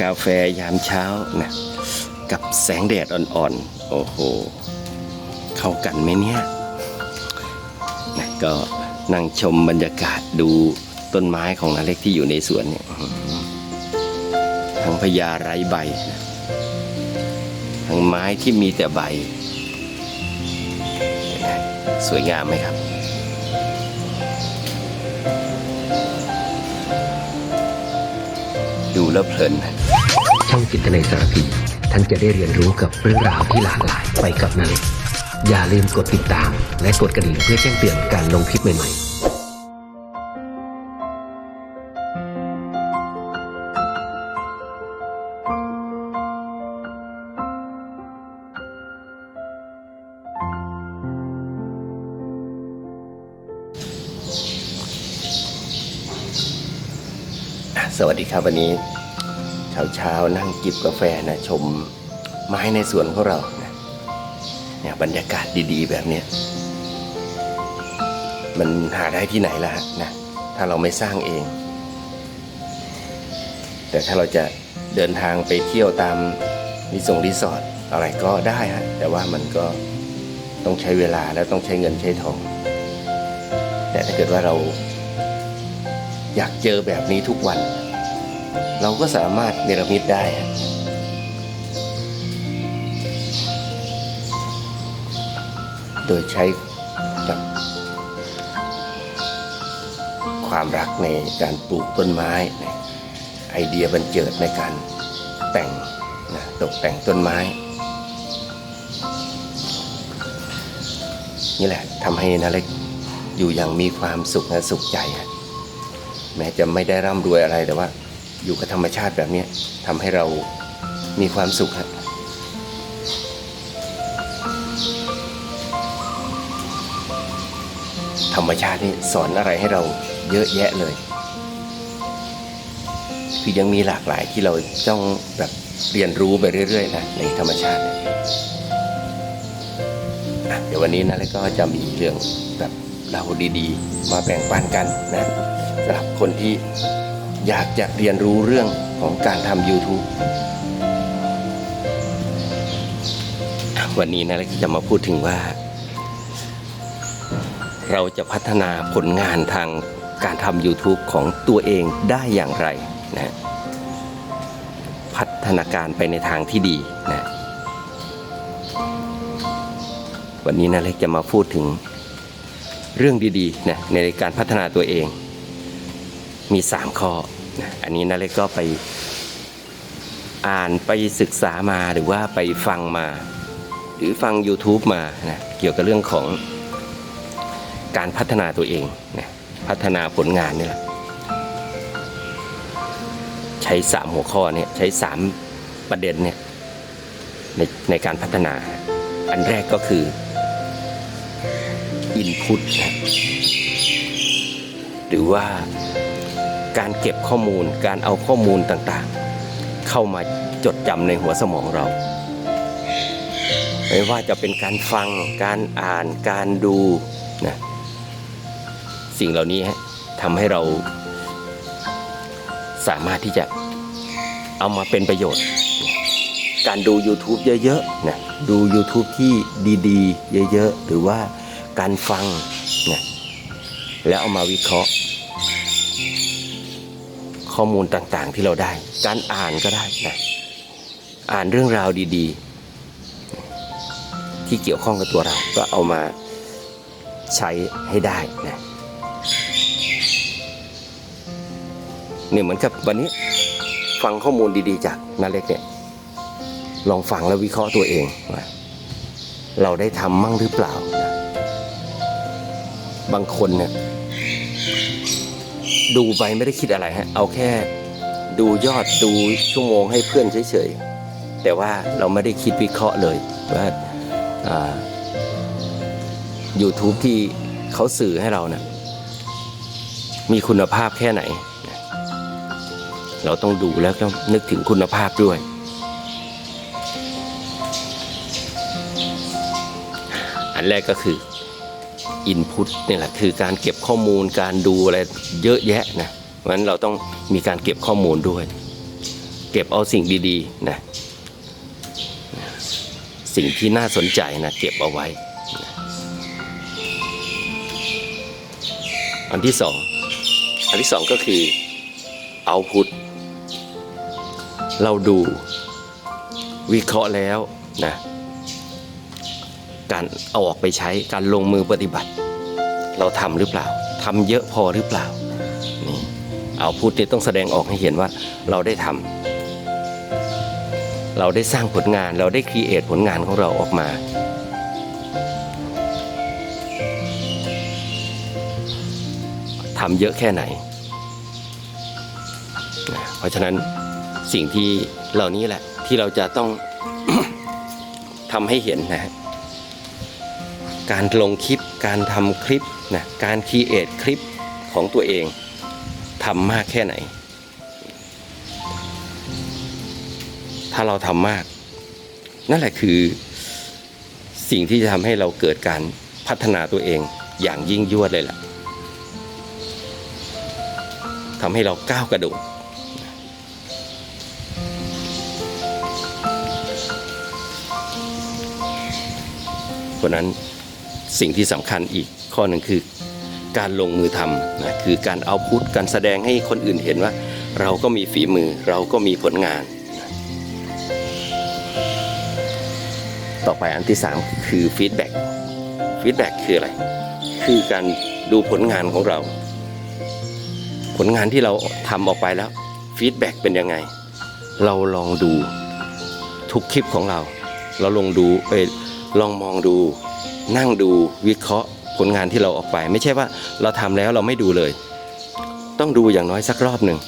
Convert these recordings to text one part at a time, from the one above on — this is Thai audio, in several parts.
กาแฟยามเช้านะกับแสงแดดอ่อนๆ โอ้โห เข้ากันไหมเนี่ยนะก็นั่งชมบรรยากาศดูต้นไม้ของนาเล็กที่อยู่ในสวนเนี่ยทั้งพญาไร้ใบ ทั้งไม้ที่มีแต่ใบ สวยงามไหมครับดูแล้วเพลินนะ ช่องจิตในสารพีท่านจะได้เรียนรู้กับเรื่องราวที่หลากหลายไปกับนาเล็กอย่าลืมกดติดตาม และกดกระดิ่งเพื่อแจ้งเตือนการลงคลิปใหม่ๆสวัสดีครับวันนี้ เช้าๆนั่งจิบกาแฟนะชมไม้ในสวนของเรานะเนี่ยบรรยากาศดีๆ แบบเนี้ยมันหาได้ที่ไหนล่ะฮะนะถ้าเราไม่สร้างเอง แต่ถ้าเราจะเดินทางไปเที่ยวตามรีสอร์ทรีสอร์ทอะไรก็ได้ฮะแต่ว่ามันก็ต้องใช้เวลาแล้วต้องใช้เงินใช้ทอง แต่ถ้าเกิดว่าเราอยากเจอแบบนี้ทุกวัน เราก็สามารถเนรมิตได้โดยใช้แบบความรักในการปลูกต้นไม้ ไอเดียบันเจิดในการแต่งนะตกแต่งต้นไม้ นี่แหละทำให้นาเล็กอยู่อย่างมีความสุขและสุขใจ แม้จะไม่ได้ร่ำรวยอะไรแต่ว่า อยู่กับธรรมชาติแบบนี้ทำให้เรามีความสุขฮะธรรมชาตินี่สอนอะไรให้เราเยอะแยะเลย คือยังมีหลากหลายที่เราต้องแบบเรียนรู้ไปเรื่อยๆนะในธรรมชาติเนี่ยอะเดี๋ยววันนี้นะแล้วก็จะมีเรื่องแบบเราดีๆ มาแบ่งปันกันนะสำหรับคนที่ อยากจะเรียนรู้เรื่องของการทำ YouTube วันนี้นะแล้วก็จะมาพูดถึงว่า เราจะพัฒนาผลงานทางการทำ YouTube ของตัวเองได้อย่างไรนะพัฒนาการไปในทางที่ดีนะวันนี้นะเล็กจะมาพูดถึงเรื่องดีๆนะในการพัฒนาตัวเอง มี 3 ข้อ อันนี้นะเล็กก็ไปอ่านไปศึกษามาหรือว่าไปฟังมา หรือฟัง YouTube มานะเกี่ยวกับเรื่องของการพัฒนาตัวเองนะพัฒนาผลงานนี่แหละใช้สามหัวข้อเนี่ยใช้สามประเด็นเนี่ยในในการพัฒนา อันแรกก็คือ Input นะหรือว่า การเก็บข้อมูล การเอาข้อมูลต่างๆ เข้ามาจดจำในหัวสมองเรา ไม่ว่าจะเป็นการฟัง การอ่าน การดูนะสิ่งเหล่านี้ทำให้เราสามารถที่จะเอามาเป็นประโยชน์ การดู YouTube เยอะๆนะดู YouTube ที่ดีๆ เยอะๆ หรือว่าการฟังนะแล้วเอามาวิเคราะห์ ข้อมูลต่างๆที่เราได้ การอ่านก็ได้นะอ่านเรื่องราวดี ๆ ที่เกี่ยวข้องกับตัวเราก็เอามาใช้ให้ได้นะเนี่ยเหมือนกับวันนี้ฟังข้อมูลดีๆ จากนาเล็กเนี่ยลองฟังแล้ววิเคราะห์ตัวเองว่าเราได้ทำมั่งหรือเปล่า บางคนเนี่ย ดูไปไม่ได้คิดอะไรฮะเอาแค่ดูยอดดูชั่วโมงให้เพื่อนเฉยๆแต่ว่าเราไม่ได้คิดวิเคราะห์เลยว่าอ่า YouTube ที่เขาสื่อให้เราเนี่ยมีคุณภาพแค่ไหน เราต้องดูแล้วก็นึกถึงคุณภาพด้วย อันแรกก็คือ Input นี่แหละคือการเก็บข้อมูลการดูอะไรเยอะแยะนะเพราะฉะนั้นเราต้องมีการเก็บข้อมูลด้วย เก็บเอาสิ่งดีๆนะสิ่งที่น่าสนใจนะเก็บเอาไว้ อันที่สองอันที่สองก็คือเอาพุทเราดูวิเคราะห์แล้วนะ การเอาออกไปใช้การลงมือปฏิบัติ เราทำหรือเปล่าทำเยอะพอหรือเปล่านี่เอาพุทเนี่ยต้องแสดงออกให้เห็นว่าเราได้ทำเราได้สร้างผลงานเราได้ครีเอทผลงานของเราออกมาทำเยอะแค่ไหน เพราะฉะนั้นสิ่งที่เหล่านี้แหละที่เราจะต้องทำให้เห็นนะฮะ การลงคลิป การทำคลิปนะการครีเอทคลิปของตัวเองทำมากแค่ไหน ถ้าเราทำมาก นั่นแหละคือสิ่งที่จะทำให้เราเกิดการพัฒนาตัวเองอย่างยิ่งยวดเลยล่ะทำให้เราก้าวกระโดดเพราะนั้น สิ่งที่สำคัญอีกข้อหนึ่งคือการลงมือทำนะคือการเอาพุทธการแสดงให้คนอื่นเห็นว่า เราก็มีฝีมือเราก็มีผลงาน ต่อไปอันที่สามคือฟีดแบ็กฟีดแบ็กคืออะไร คือการดูผลงานของเรา ผลงานที่เราทำออกไปแล้วฟีดแบ็กเป็นยังไง เราลองดูทุกคลิปของเรา เราลองดูเอยลองมองดู นั่งดูวิเคราะห์ผลงานที่เราออกไป ไม่ใช่ว่าเราทำแล้วเราไม่ดูเลย ต้องดูอย่างน้อยสักรอบหนึ่ง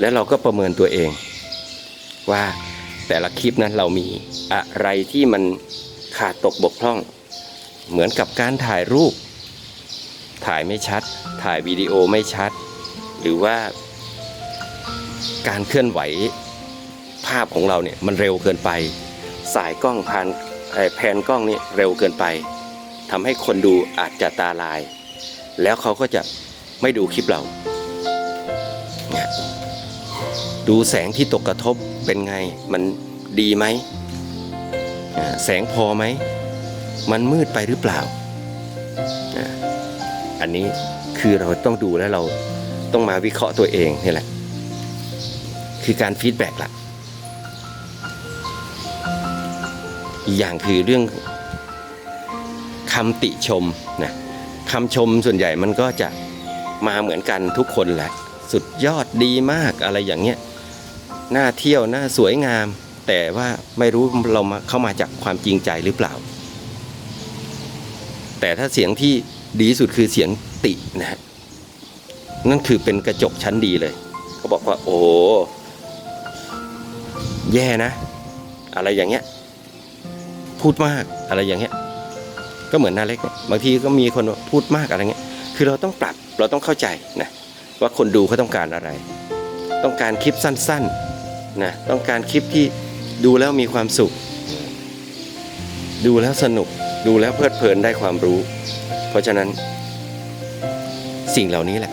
แล้วเราก็ประเมินตัวเอง ว่าแต่ละคลิปนั้นเรามีอะไรที่มันขาดตกบกพร่อง เหมือนกับการถ่ายรูป ถ่ายไม่ชัด ถ่ายวิดีโอไม่ชัด หรือว่าการเคลื่อนไหวภาพของเราเนี่ยมันเร็วเกินไป สายกล้องผ่านเอ่อแผนกล้องนี่เร็วเกินไป ทำให้คนดูอาจจะตาลาย แล้วเขาก็จะไม่ดูคลิปเรา ดูแสงที่ตกกระทบเป็นไง มันดีไหม แสงพอไหม มันมืดไปหรือเปล่า อันนี้คือเราต้องดูแล้วเราต้องมาวิเคราะห์ตัวเองนี่แหละ คือการฟีดแบ็กล่ะ อีกอย่างคือเรื่อง คำติชมนะคำชมส่วนใหญ่มันก็จะมาเหมือนกันทุกคนแหละ สุดยอดดีมากอะไรอย่างเงี้ยน่าเที่ยวน่าสวยงาม แต่ว่าไม่รู้เรามาเข้ามาจากความจริงใจหรือเปล่า แต่ถ้าเสียงที่ดีสุดคือเสียงตินะฮะนั่นคือเป็นกระจกชั้นดีเลยเขาบอกว่าโอ้แย่นะ อะไรอย่างเงี้ย พูดมากอะไรอย่างเงี้ย ก็เหมือนนาเล็กเนี่ยบางทีก็มีคนพูดมากอะไรเงี้ยคือเราต้องปรับเราต้องเข้าใจนะว่าคนดูเขาต้องการอะไร ต้องการคลิปสั้นๆนะต้องการคลิปที่ดูแล้วมีความสุข ดูแล้วสนุกดูแล้วเพลิดเพลินได้ความรู้ เพราะฉะนั้น สิ่งเหล่านี้แหละ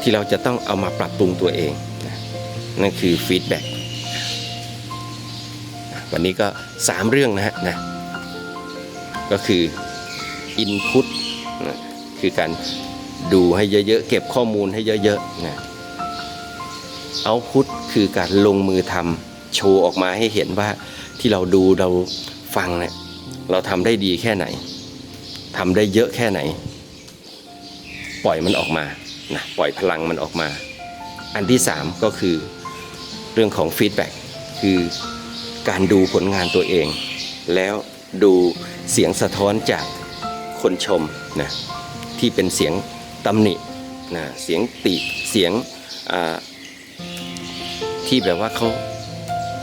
ที่เราจะต้องเอามาปรับปรุงตัวเองนะนั่นคือฟีดแบ็กวันนี้ก็ 3 เรื่องนะฮะนะ ก็คือ Input นะคือการดูให้เยอะๆ เก็บข้อมูลให้เยอะๆนะเอาพุทคือการลงมือทำโชว์ออกมาให้เห็นว่าที่เราดูเราฟังเนี่ยเราทำได้ดีแค่ไหนทำได้เยอะแค่ไหน ปล่อยมันออกมานะปล่อยพลังมันออกมา อันที่3ก็คือเรื่องของฟีดแบ็กคือการดูผลงานตัวเอง แล้วดู เสียงสะท้อนจากคนชมนะที่เป็นเสียงตำหนินะเสียงติเสียงที่แบบว่าเขา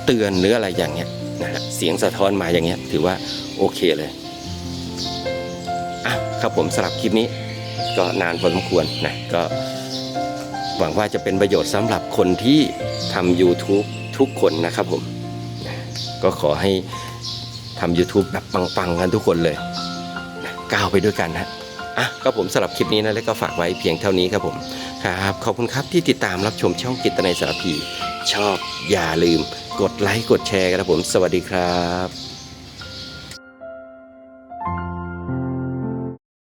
เตือนหรืออะไรอย่างเงี้ยนะฮะเสียงสะท้อนมาอย่างเงี้ยถือว่าโอเคเลยอะครับผมสำหรับคลิปนี้ก็นานพอสมควรนะก็หวังว่าจะเป็นประโยชน์สำหรับคนที่ทำ YouTube ทุกคนนะครับผม ก็ขอให้ ทำ YouTube แบบปังๆกันทุกคนเลยก้าวไปด้วยกันนะอะก็ผมสำหรับคลิปนี้นะแล้วก็ฝากไว้เพียงเท่านี้ครับผมครับขอบคุณครับที่ติดตามรับชมช่องกิตนายสารพี ชอบอย่าลืม กดไลค์กดแชร์ครับผม สวัสดีครับ